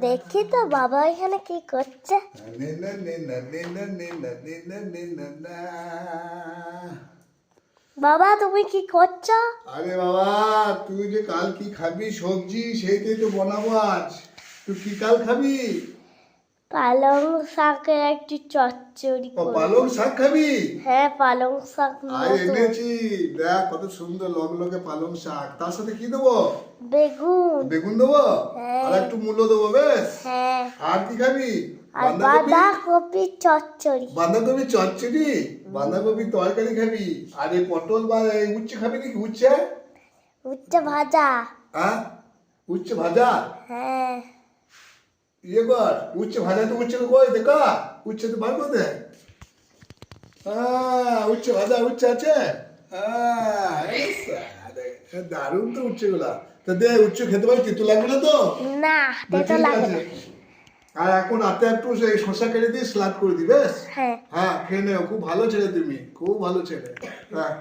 দেখি তো বাবা এখানে কি করছে। বাবা, তুমি কি করছ? আরে বাবা, তুই যে কাল কি খাবি সবজি, সেইটাই তো বানাবো আজ। তুই কি কাল খাবি? পালং শাকের একটি চচ্চড়ি ও পালং শাক খাবি? হ্যাঁ পালং শাক মতো। এনেছি। দেখ কত সুন্দর লগ লগে পালং শাক। তার সাথে কি দেবো? বেগুন। বেগুন দেবো? হ্যাঁ। আর একটু মূলো দেবো বেশ? হ্যাঁ। আর কি খাবি? আর বাঁধাকপি? বাঁধাকপি চচ্চড়ি। বাঁধাকপি চচ্চড়ি? বাঁধাকপি তরকারি খাবি? আর এই পটল বা এই উচ্ছে খাবি নাকি? উচ্ছে? উচ্ছে ভাজা। হ্যাঁ? উচ্ছে ভাজা? হ্যাঁ। ইয়ে কর উচ্ছে ভাজা তো উচ্ছে কই দেখা? উচ্ছে তো বার করে হ্যাঁ উচ্ছে ভাজা উচ্ছে আছে? হ্যাঁ দারুণ তো উচ্ছে গুলা তা দে উচ্ছে খেতে পারি তিতু লাগবে না তো? না না, তেতো ঠিক লাগে আছে। না। আর এখন হাতে একটু সেই শশা কেটে দিয়ে স্লাদ করে দিবে হ্যাঁ। হ্যাঁ খেয়ে নেও খুব ভালো ছেলে তুমি খুব ভালো ছেলে। হ্যাঁ।